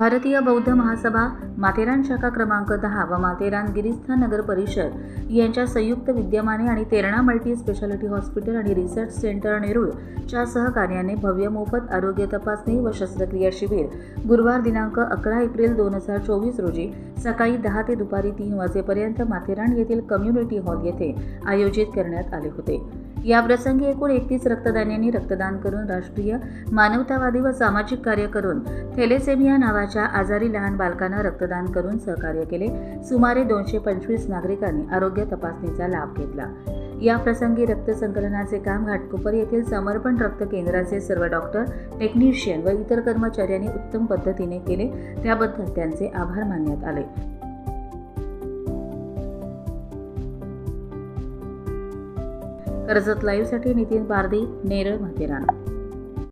भारतीय बौद्ध महासभा माथेरान शाखा क्रमांक दहा व माथेरान गिरिस्था नगर परिषद यांच्या संयुक्त विद्यमाने आणि तेरणा मल्टी स्पेशालिटी हॉस्पिटल आणि रिसर्च सेंटर नेरूळच्या सहकार्याने भव्य मोफत आरोग्य तपासणी व शस्त्रक्रिया शिबिर गुरुवार दिनांक अकरा एप्रिल दोन हजार चोवीस रोजी सकाळी दहा ते दुपारी तीन वाजेपर्यंत माथेरान येथील कम्युनिटी हॉल येथे आयोजित करण्यात आले होते. या प्रसंगी एकूण एकतीस रक्तदान्यांनी रक्तदान करून राष्ट्रीय मानवतावादी व सामाजिक कार्य करून थेलेसेमिया नावाच्या आजारी लहान बालकांना रक्तदान करून सहकार्य केले. सुमारे दोनशे पंचवीस नागरिकांनी आरोग्य तपासणीचा लाभ घेतला. या प्रसंगी रक्त संकलनाचे काम घाटकोपर येथील समर्पण रक्त केंद्राचे सर्व डॉक्टर टेक्निशियन व इतर कर्मचाऱ्यांनी उत्तम पद्धतीने केले. त्याबद्दल त्यांचे आभार मानण्यात आले. कर्जत लाईव्हसाठी नितीन पारदी नेरळ माथेरान.